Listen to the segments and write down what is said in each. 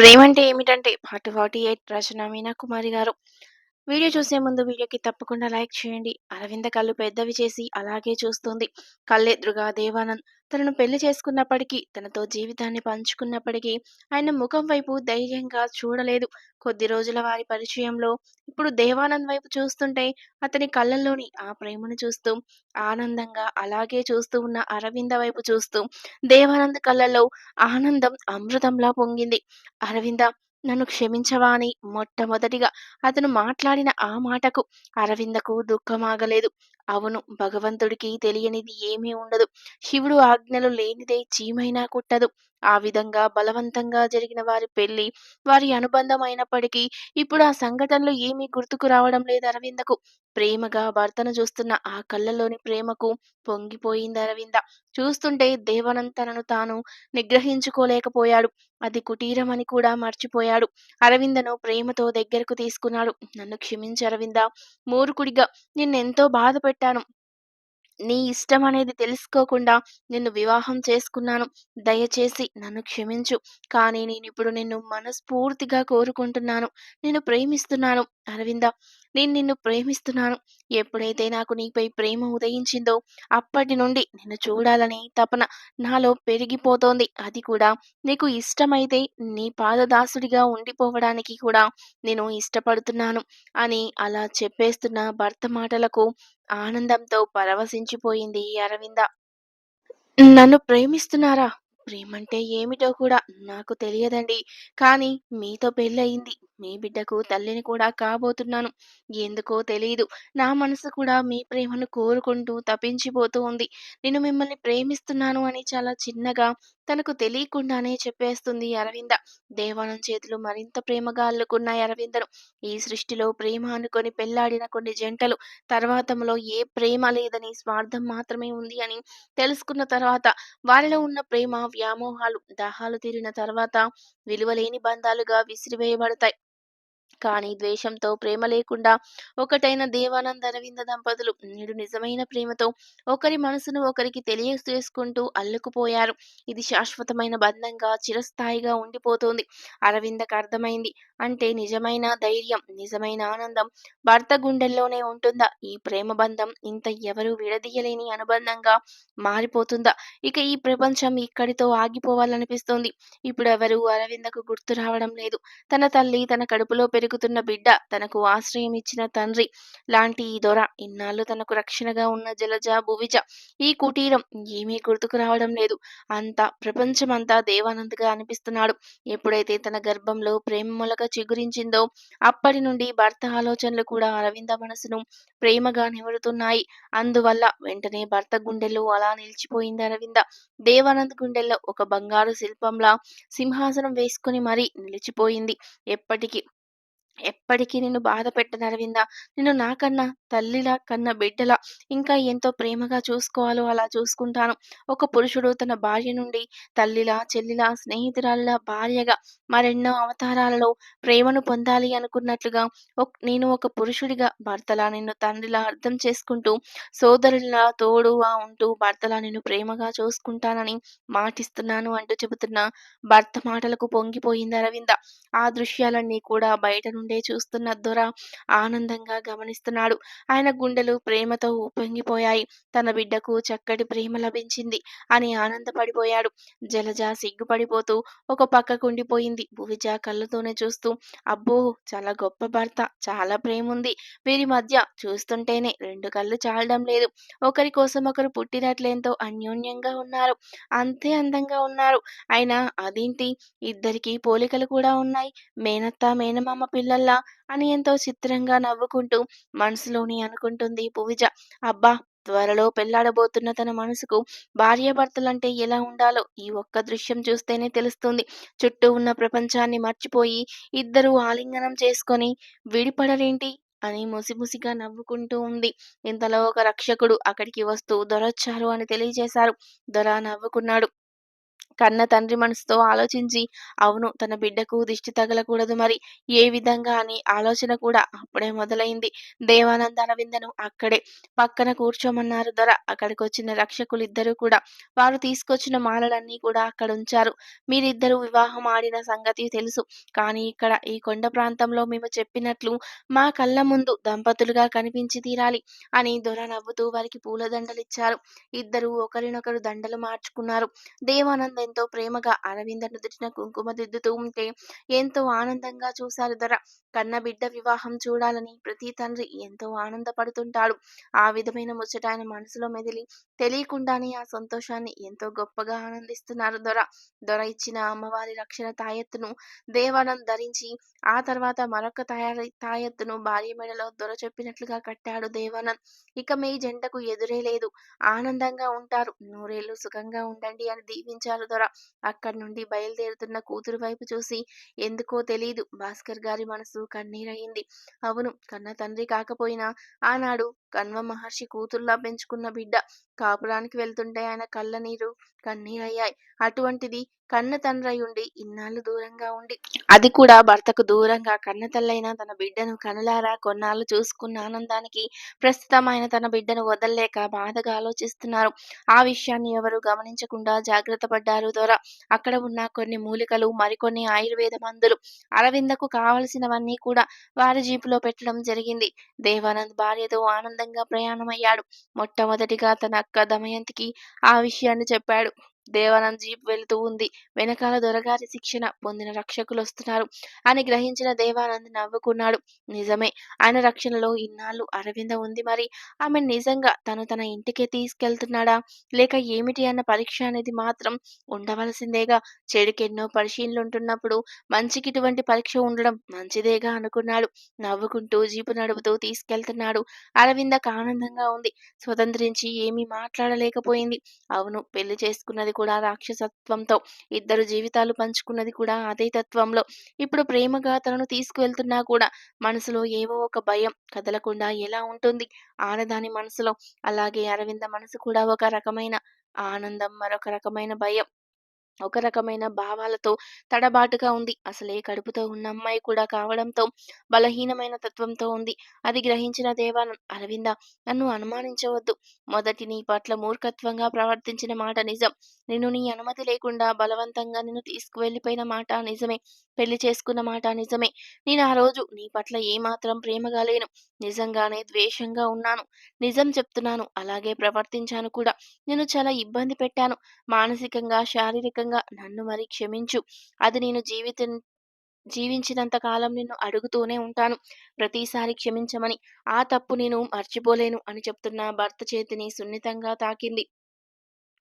ప్రేమంటే ఏమిటంటే పార్ట్ 48 రచన మీనాకుమారి గారు. వీడియో చూసే ముందు వీడియోకి తప్పకుండా లైక్ చేయండి. అరవింద కళ్ళు పెద్దవి చేసి అలాగే చూస్తుంది. కళ్ళెదురుగా దేవానంద్ తనను పెళ్ళి చేసుకున్నప్పటికీ, తనతో జీవితాన్ని పంచుకున్నప్పటికీ ఆయన ముఖం వైపు ధైర్యంగా చూడలేదు. కొద్ది రోజుల వారి పరిచయంలో ఇప్పుడు దేవానంద్ వైపు చూస్తుంటే అతని కళ్ళల్లోని ఆ ప్రేమను చూస్తూ ఆనందంగా అలాగే చూస్తూ ఉన్న అరవింద వైపు చూస్తూ దేవానంద్ కళ్ళల్లో ఆనందం అమృతంలా పొంగింది. అరవింద నన్ను క్షమించవా అని మొట్టమొదటిగా అతను మాట్లాడిన ఆ మాటకు అరవిందకు దుఃఖమాగలేదు. అవును భగవంతుడికి తెలియనిది ఏమీ ఉండదు. శివుడు ఆజ్ఞలు లేనిదే చీమైనా కుట్టదు. ఆ విధంగా బలవంతంగా జరిగిన వారి పెళ్ళి, వారి అనుబంధం అయినప్పటికీ ఇప్పుడు ఆ సంఘటనలు ఏమీ గుర్తుకు రావడం లేదు అరవిందకు. ప్రేమగా భర్తను చూస్తున్న ఆ కళ్ళలోని ప్రేమకు పొంగిపోయింది అరవింద. చూస్తుంటే దేవానంద్ తనను తాను నిగ్రహించుకోలేకపోయాడు. అది కుటీరం అని కూడా మర్చిపోయాడు. అరవిందను ప్రేమతో దగ్గరకు తీసుకున్నాడు. నన్ను క్షమించి అరవింద మూర్ఖుడిగా నిన్నెంతో బాధ పెట్టాను. నీ ఇష్టం అనేది తెలుసుకోకుండా నిన్ను వివాహం చేసుకున్నాను. దయచేసి నన్ను క్షమించు. కానీ నేను ఇప్పుడు నిన్ను మనస్ఫూర్తిగా కోరుకుంటున్నాను. నేను ప్రేమిస్తున్నాను అరవింద. నేను నిన్ను ప్రేమిస్తున్నాను. ఎప్పుడైతే నాకు నీపై ప్రేమ ఉదయించిందో అప్పటి నుండి నిన్ను చూడాలని తపన నాలో పెరిగిపోతోంది. అది కూడా నీకు ఇష్టమైతే నీ పాదదాసుడిగా ఉండిపోవడానికి కూడా నేను ఇష్టపడుతున్నాను అని అలా చెప్పేస్తున్న భర్త మాటలకు ఆనందంతో పరవశించిపోయింది అరవింద. నన్ను ప్రేమిస్తున్నారా? ప్రేమంటే ఏమిటో కూడా నాకు తెలియదండి. కానీ మీతో పెళ్ళయింది మీ బిడ్డకు తల్లిని కూడా కాబోతున్నాను. ఎందుకో తెలియదు నా మనసు కూడా మీ ప్రేమను కోరుకుంటూ తపించిపోతూ ఉంది. నేను మిమ్మల్ని ప్రేమిస్తున్నాను అని చాలా చిన్నగా తనకు తెలియకుండానే చెప్పేస్తుంది అరవింద. దేవానంద్ చేతులు మరింత ప్రేమగా అల్లుకున్నాయి అరవిందను. ఈ సృష్టిలో ప్రేమ అనుకొని పెళ్ళాడిన కొన్ని జంటలు తర్వాతములో ఏ ప్రేమ లేదని స్వార్థం మాత్రమే ఉంది అని తెలుసుకున్న తర్వాత వారిలో ఉన్న ప్రేమ, వ్యామోహాలు, దాహాలు తీరిన తర్వాత విలువలేని బంధాలుగా విసిరివేయబడతాయి. కానీ ద్వేషంతో ప్రేమ లేకుండా ఒకటైన దేవానంద్ అరవింద దంపతులు నేడు నిజమైన ప్రేమతో ఒకరి మనసును ఒకరికి తెలియజేసుకుంటూ అల్లుకుపోయారు. ఇది శాశ్వతమైన బంధంగా చిరస్థాయిగా ఉండిపోతోంది. అరవిందకు అర్థమైంది. అంటే నిజమైన ధైర్యం, నిజమైన ఆనందం భర్త గుండెల్లోనే ఉంటుందా? ఈ ప్రేమ బంధం ఇంత ఎవరూ విడదీయలేని అనుబంధంగా మారిపోతుందా? ఇక ఈ ప్రపంచం ఇక్కడితో ఆగిపోవాలనిపిస్తోంది. ఇప్పుడెవరూ అరవిందకు గుర్తు రావడం లేదు. తన తల్లి, తన కడుపులో పెరుగుతున్న బిడ్డ, తనకు ఆశ్రయం ఇచ్చిన తండ్రి లాంటి ఈ దొర, ఇన్నాళ్ళు తనకు రక్షణగా ఉన్న జలజ, భువిజ, ఈ కుటీరం ఏమీ గుర్తుకు రావడం లేదు. అంతా ప్రపంచమంతా దేవానంద్‌గా అనిపిస్తున్నాడు. ఎప్పుడైతే తన గర్భంలో ప్రేమ మొలక చిగురించిందో అప్పటి నుండి భర్త ఆలోచనలు కూడా అరవింద మనసును ప్రేమగా నివరుతున్నాయి అందువల్ల వెంటనే భర్త గుండెల్లో అలా నిలిచిపోయింది అరవింద. దేవానంద్ గుండెల్లో ఒక బంగారు శిల్పంలా సింహాసనం వేసుకొని మరీ నిలిచిపోయింది. ఎప్పటికి ఎప్పటికీ నిన్ను బాధ పెట్టను అరవింద. నిన్ను నాకన్నా తల్లిలా కన్న బిడ్డలా ఇంకా ఎంతో ప్రేమగా చూసుకోవాలో అలా చూసుకుంటాను. ఒక పురుషుడు తన భార్య నుండి తల్లిలా, చెల్లిలా, స్నేహితురాలిలా, భార్యగా మరెన్నో అవతారాలలో ప్రేమను పొందాలి అనుకున్నట్లుగా నేను ఒక పురుషుడిగా భర్తలా నిన్ను తండ్రిలా అర్థం చేసుకుంటూ, సోదరులా తోడుగా ఉంటూ భర్తలా నిన్ను ప్రేమగా చూసుకుంటానని మాటిస్తున్నాను అంటూ చెబుతున్న భర్త మాటలకు పొంగిపోయింది అరవింద. ఆ దృశ్యాలన్నీ కూడా బయట నుండే చూస్తున్న దొర ఆనందంగా గమనిస్తున్నాడు. ఆయన గుండెలు ప్రేమతో ఉప్పొంగిపోయాయి. తన బిడ్డకు చక్కటి ప్రేమ లభించింది అని ఆనందపడిపోయాడు. జలజ సిగ్గుపడిపోతూ ఒక పక్కకుండిపోయింది. భువిజ కళ్ళతోనే చూస్తూ అబ్బో! చాలా గొప్ప భర్త. చాలా ప్రేముంది. వీరి మధ్య చూస్తుంటేనే రెండు కళ్ళు చాలడం లేదు. ఒకరి కోసం ఒకరు పుట్టినట్లేంతో అన్యోన్యంగా ఉన్నారు. అంతే అందంగా ఉన్నారు. అయినా అదేంటి ఇద్దరికి పోలికలు కూడా ఉన్నాయి. మేనత్త, మేనమామ పిల్ల పిల్లల్లా అని ఎంతో చిత్రంగా నవ్వుకుంటూ మనసులోని అనుకుంటుంది పూజ అబ్బా! త్వరలో పెళ్ళాడబోతున్న తన మనసుకు భార్యాభర్తలంటే ఎలా ఉండాలో ఈ ఒక్క దృశ్యం చూస్తేనే తెలుస్తుంది. చుట్టూ ఉన్న ప్రపంచాన్ని మర్చిపోయి ఇద్దరూ ఆలింగనం చేసుకొని విడిపడరేంటి అని ముసిముసిగా నవ్వుకుంటూ ఉంది. ఇంతలో ఒక రక్షకుడు అక్కడికి వస్తూ దొరొచ్చారు అని తెలియజేశారు. దొర నవ్వుకున్నాడు. కన్న తండ్రి మనసుతో ఆలోచించి అవును తన బిడ్డకు దిష్టి తగలకూడదు మరి. ఏ విధంగా? అని ఆలోచన కూడా అప్పుడే మొదలైంది. దేవానంద అరవిందను అక్కడే పక్కన కూర్చోమన్నారు దొర అక్కడికి వచ్చిన రక్షకులు ఇద్దరు కూడా వారు తీసుకొచ్చిన మాలలన్నీ కూడా అక్కడ ఉంచారు మీరిద్దరూ వివాహం ఆడిన సంగతి తెలుసు. కానీ ఇక్కడ ఈ కొండ ప్రాంతంలో మేము చెప్పినట్లు మా కళ్ళ ముందు దంపతులుగా కనిపించి తీరాలి అని దొర నవ్వుతూ వారికి పూలదండలిచ్చారు. ఇద్దరు ఒకరినొకరు దండలు మార్చుకున్నారు. దేవానంద్ ఎంతో ప్రేమగా అరవింద నుదుటిన కుంకుమ దిద్దుతూ ఉంటే ఎంతో ఆనందంగా చూశారు దొర కన్న బిడ్డ వివాహం చూడాలని ప్రతి తండ్రి ఎంతో ఆనందపడుతుంటాడు. ఆ విధమైన ముచ్చట ఆయన మనసులో మెదిలి తెలియకుండానే ఆ సంతోషాన్ని ఎంతో గొప్పగా ఆనందిస్తున్నారు దొర దొర ఇచ్చిన అమ్మవారి రక్షణ తాయెత్తును దేవానంద్ ధరించి ఆ తర్వాత మరొక తయారీ తాయెత్తును భార్య మెడలో దొర చెప్పినట్లుగా కట్టాడు దేవానంద్. ఇక మీ జంటకు ఎదురే లేదు. ఆనందంగా ఉంటారు. నూరేళ్ళు సుఖంగా ఉండండి అని దీవించారు దొర అక్కడి నుండి బయలుదేరుతున్న కూతురు వైపు చూసి ఎందుకో తెలియదు భాస్కర్ గారి మనసు కన్నీరయింది అవును కన్న తండ్రి కాకపోయినా ఆనాడు కన్వ మహర్షి కూతుర్లా పెంచుకున్న బిడ్డ. కాపురానికి వెళ్తుంటే ఆయన కళ్ళ నీరు కన్నీరయ్యాయి అటువంటిది కన్న తండ్రి ఉండి ఇన్నాళ్ళు దూరంగా ఉండి. అది కూడా భర్తకు దూరంగా. కన్న తల్లైన తన బిడ్డను కనులారా కొన్నాళ్ళు చూసుకున్న ఆనందానికి ప్రస్తుతం ఆయన తన బిడ్డను వదల్లేక బాధగా ఆలోచిస్తున్నారు. ఆ విషయాన్ని ఎవరు గమనించకుండా జాగ్రత్త పడ్డారు దొర. అక్కడ ఉన్న కొన్ని మూలికలు మరికొన్ని ఆయుర్వేద మందులు అరవిందకు కావలసినవన్నీ కూడా వారి జీపులో పెట్టడం జరిగింది. దేవానంద్ భార్యతో ఆనందంగా ప్రయాణమయ్యాడు. మొట్టమొదటిగా తన అక్క దమయంతికి ఆ విషయాన్ని చెప్పాడు. దేవానంద్ జీప్ వెళుతూ ఉంది. వెనకాల దొరగారి శిక్షణ పొందిన రక్షకులు వస్తున్నారు. అని గ్రహించిన దేవానంద్ నవ్వుకున్నాడు. నిజమే ఆయన రక్షణలో ఇన్నాళ్ళు అరవింద ఉంది మరి. ఆమె నిజంగా తను తన ఇంటికే తీసుకెళ్తున్నాడా? లేక ఏమిటి అన్న పరీక్ష అనేది మాత్రం ఉండవలసిందేగా? చెడుకి ఎన్నో పరిశీలనలుంటున్నప్పుడు మంచికి ఇటువంటి పరీక్ష ఉండడం మంచిదేగా అనుకున్నాడు. నవ్వుకుంటూ జీపు నడుపుతూ తీసుకెళ్తున్నాడు. అరవిందకు ఆనందంగా ఉంది. స్వతంత్రించి ఏమీ మాట్లాడలేకపోయింది. అవును పెళ్ళి చేసుకున్నది కూడా రాక్షసత్వంతో ఇద్దరు జీవితాలు పంచుకున్నది కూడా అదే తత్వంలో. ఇప్పుడు ప్రేమగా తనను తీసుకువెళ్తున్నా కూడా మనసులో ఏవో ఒక భయం కదలకుండా ఎలా ఉంటుంది? ఆనదాని మనసులో. అలాగే అరవింద మనసు కూడా ఒక రకమైన ఆనందం మరొక రకమైన భయం. ఒక రకమైన భావాలతో తడబాటుగా ఉంది. అసలే కడుపుతో ఉన్న అమ్మాయి కూడా కావడంతో బలహీనమైన తత్వంతో ఉంది. అది గ్రహించిన దేవానంద్ అరవింద నన్ను అనుమానించవద్దు. మొదటి నీ పట్ల మూర్ఖత్వంగా ప్రవర్తించిన మాట నిజం. నేను నీ అనుమతి లేకుండా బలవంతంగా నిన్ను తీసుకువెళ్ళిపోయిన మాట నిజమే. పెళ్ళి చేసుకున్న మాట నిజమే. నేను ఆ రోజు నీ పట్ల ఏమాత్రం ప్రేమగా లేను. నిజంగానే ద్వేషంగా ఉన్నాను. నిజం చెప్తున్నాను. అలాగే ప్రవర్తించాను కూడా. నేను చాలా ఇబ్బంది పెట్టాను. మానసికంగా శారీరకంగా నన్ను మరి క్షమించు. అది నేను జీవితం జీవించినంత కాలం నిన్ను అడుగుతూనే ఉంటాను. ప్రతిసారి క్షమించమని. ఆ తప్పు నేను మర్చిపోలేను అని చెప్తున్న భర్త చేతిని సున్నితంగా తాకింది.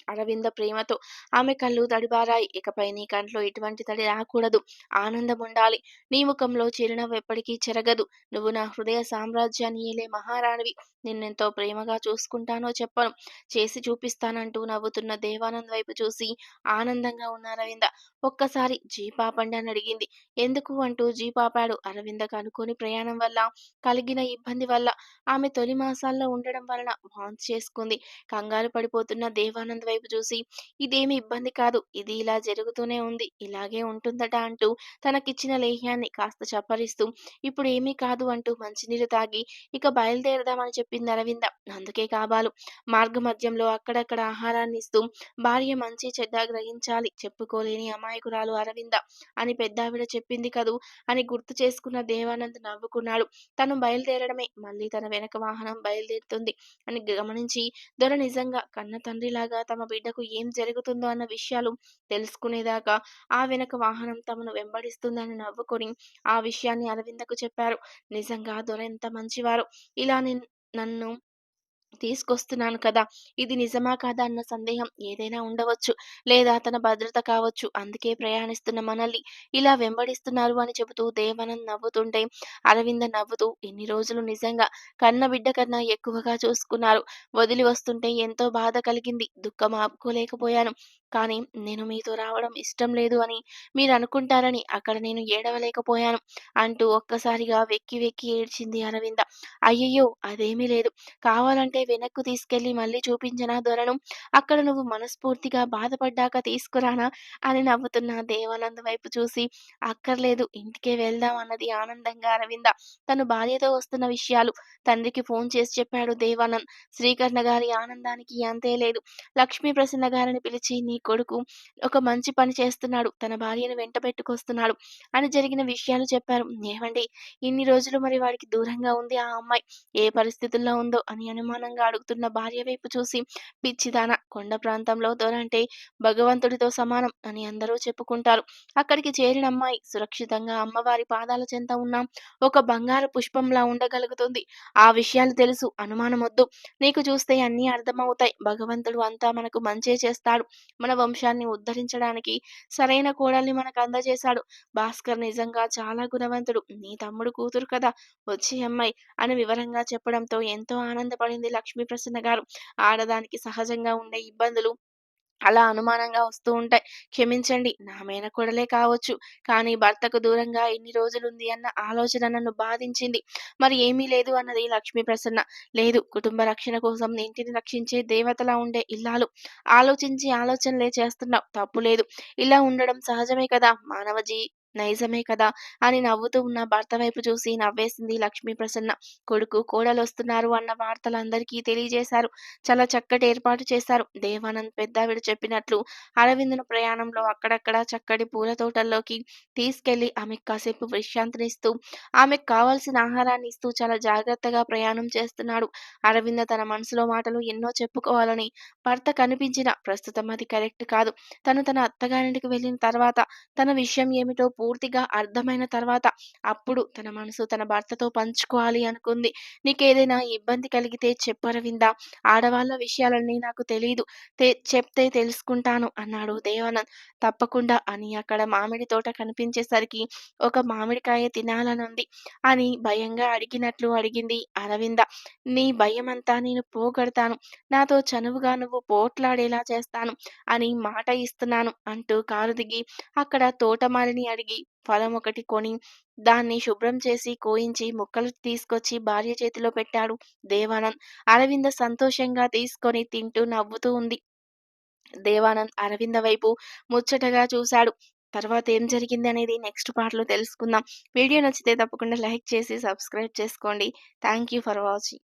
అరవింద ప్రేమతో ఆమె కళ్ళు తడిబారాయి ఇకపై నీ కంట్లో ఎటువంటి తడి రాకూడదు. ఆనందం ఉండాలి. నీ ముఖంలో చిరునవ్వు ఎప్పటికీ చెరగదు. నువ్వు నా హృదయ సామ్రాజ్యాన్ని ఏలే మహారాణివి. నిన్నెంతో ప్రేమగా చూసుకుంటానో చెప్పను. చేసి చూపిస్తానంటూ నవ్వుతున్న దేవానంద్ వైపు చూసి ఆనందంగా ఉన్న అరవింద ఒక్కసారి జీపాపండి అని అడిగింది. ఎందుకు అంటూ జీపాపాడు. అరవిందకు అనుకోని ప్రయాణం వల్ల కలిగిన ఇబ్బంది వల్ల ఆమె తొలి మాసాల్లో ఉండడం వలన వాంతి చేసుకుంది. కంగారు పడిపోతున్న దేవానంద్ వైపు చూసి ఇదేమి ఇబ్బంది కాదు. ఇది ఇలా జరుగుతూనే ఉంది. ఇలాగే ఉంటుందట అంటూ తనకిచ్చిన లేహ్యాన్ని కాస్త చప్పరిస్తూ ఇప్పుడు ఏమీ కాదు అంటూ మంచినీరు తాగి ఇక బయలుదేరదామని చెప్పింది అరవింద. అందుకే కాబాలు మార్గ మధ్యంలో అక్కడక్కడ ఆహారాన్ని ఇస్తూ భార్య మంచి చెడ్డ గ్రహించాలి. చెప్పుకోలేని అమాయకురాలు అరవింద అని పెద్దావిడ చెప్పింది కదూ అని గుర్తు చేసుకున్న దేవానంద్ నవ్వుకున్నాడు. తను బయలుదేరడమే. మళ్ళీ తన వెనక వాహనం బయలుదేరుతుంది అని గమనించి దొర నిజంగా కన్న తండ్రిలాగా తమ తమ బిడ్డకు ఏం జరుగుతుందో అన్న విషయాలు తెలుసుకునేదాకా ఆ వెనక వాహనం తమను వెంబడిస్తుందని నవ్వుకొని ఆ విషయాన్ని అరవిందకు చెప్పారు. నిజంగా దొర ఎంత మంచివారు. ఇలా నన్ను తీసుకొస్తున్నాను కదా! ఇది నిజమా కాదా అన్న సందేహం ఏదైనా ఉండవచ్చు. లేదా తన భద్రత కావచ్చు. అందుకే ప్రయాణిస్తున్న మనల్ని ఇలా వెంబడిస్తున్నారు అని చెబుతూ దేవానంద్ నవ్వుతుంటే అరవింద నవ్వుతూ ఇన్ని రోజులు నిజంగా కన్న బిడ్డ కన్నా ఎక్కువగా చూసుకున్నారు. వదిలి వస్తుంటే ఎంతో బాధ కలిగింది. దుఃఖం ఆపుకోలేకపోయాను. కానీ నేను మీతో రావడం ఇష్టం లేదు అని మీరు అనుకుంటారని అక్కడ నేను ఏడవలేకపోయాను అంటూ ఒక్కసారిగా వెక్కి వెక్కి ఏడ్చింది అరవింద అయ్యయ్యో అదేమీ లేదు కావాలంటే వెనక్కు తీసుకెళ్ళి మళ్ళీ చూపించనా దొరను? అక్కడ నువ్వు మనస్ఫూర్తిగా బాధపడ్డాక తీసుకురానా? అని నవ్వుతున్న దేవానంద్ వైపు చూసి అక్కర్లేదు ఇంటికే వెళ్దాం అన్నది ఆనందంగా అరవింద. తను భార్యతో వస్తున్న విషయాలు తండ్రికి ఫోన్ చేసి చెప్పాడు దేవానంద్. శ్రీకర్ణ గారి ఆనందానికి అంతే లేదు. లక్ష్మీ ప్రసన్న గారిని పిలిచి నీ కొడుకు ఒక మంచి పని చేస్తున్నాడు. తన భార్యను వెంట పెట్టుకొస్తున్నాడు అని జరిగిన విషయాలు చెప్పారు. ఏమండి ఇన్ని రోజులు మరి వాడికి దూరంగా ఉంది ఆ అమ్మాయి. ఏ పరిస్థితుల్లో ఉందో అని అనుమానంగా అడుగుతున్న భార్య వైపు చూసి పిచ్చిదాన కొండ ప్రాంతంలో దొరంటే భగవంతుడితో సమానం అని అందరూ చెప్పుకుంటారు. అక్కడికి చేరిన అమ్మాయి సురక్షితంగా అమ్మవారి పాదాల చెంత ఉన్న ఒక బంగారు పుష్పంలా ఉండగలుగుతుంది. ఆ విషయాలు తెలుసు అనుమానం వద్దు నీకు చూస్తే అన్నీ అర్థమవుతాయి. భగవంతుడు అంతా మనకు మంచే చేస్తాడు. మన వంశాన్ని ఉద్ధరించడానికి సరైన కోడల్ని మనకు అందజేశాడు. భాస్కర్ నిజంగా చాలా గుణవంతుడు. నీ తమ్ముడు కూతురు కదా వచ్చి అమ్మాయి అని వివరంగా చెప్పడంతో ఎంతో ఆనందపడింది లక్ష్మీప్రసన్న గారు. ఆడదానికి సహజంగా ఉండే ఇబ్బందులు అలా అనుమానంగా వస్తూ ఉంటాయి. క్షమించండి నా మేనకోడలే కావచ్చు. కానీ భర్తకు దూరంగా ఎన్ని రోజులుంది అన్న ఆలోచన నన్ను బాధించింది. మరి ఏమీ లేదు అన్నది లక్ష్మీ ప్రసన్న. లేదు కుటుంబ రక్షణ కోసం ఇంటిని రక్షించే దేవతలా ఉండే ఇల్లాలు. ఆలోచించి ఆలోచనలే చేస్తున్నావు తప్పు లేదు. ఇలా ఉండడం సహజమే కదా మానవ జీ నైజమే కదా అని నవ్వుతూ ఉన్న భర్త వైపు చూసి నవ్వేసింది లక్ష్మీ ప్రసన్న. కొడుకు కోడలు వస్తున్నారు అన్న వార్తలందరికీ తెలియజేశారు. చాలా చక్కటి ఏర్పాటు చేశారు. దేవానంద్ పెద్దావిడ చెప్పినట్లు అరవిందును ప్రయాణంలో అక్కడక్కడ చక్కటి పూల తోటల్లోకి తీసుకెళ్ళి ఆమెకు కాసేపు విశ్రాంతినిస్తూ ఆమెకు కావాల్సిన ఆహారాన్ని ఇస్తూ చాలా జాగ్రత్తగా ప్రయాణం చేస్తున్నాడు. అరవింద తన మనసులో మాటలు ఎన్నో చెప్పుకోవాలని భర్త కనిపించిన ప్రస్తుతం అది కరెక్ట్ కాదు. తను తన అత్తగారింటికి వెళ్ళిన తర్వాత తన విషయం ఏమిటో పూర్తిగా అర్థమైన తర్వాత అప్పుడు తన మనసు తన భర్తతో పంచుకోవాలి అనుకుంది. నీకేదైనా ఇబ్బంది కలిగితే చెప్పరవిందా ఆడవాళ్ళ విషయాలన్నీ నాకు తెలియదు చెప్తే తెలుసుకుంటాను అన్నాడు దేవానంద్. తప్పకుండా అని అక్కడ మామిడి తోట కనిపించేసరికి ఒక మామిడికాయ తినాలనుంది అని భయంగా అడిగినట్లు అడిగింది అరవింద. నీ భయమంతా నేను పోగొడతాను. నాతో చనువుగా నువ్వు పోట్లాడేలా చేస్తాను అని మాట ఇస్తున్నాను అంటూ కారు దిగి అక్కడ తోటమాలిని అడిగి ఫలం ఒకటి కొని దాన్ని శుభ్రం చేసి కోయించి ముక్కలు తీసుకొచ్చి భార్య చేతిలో పెట్టాడు దేవానంద్. అరవింద సంతోషంగా తీసుకొని తింటూ నవ్వుతూ ఉంది. దేవానంద్ అరవింద వైపు ముచ్చటగా చూశాడు. తర్వాత ఏం జరిగింది అనేది నెక్స్ట్ పార్ట్‌లో తెలుసుకుందాం. వీడియో నచ్చితే తప్పకుండా లైక్ చేసి సబ్స్క్రైబ్ చేసుకోండి. Thank you for watching.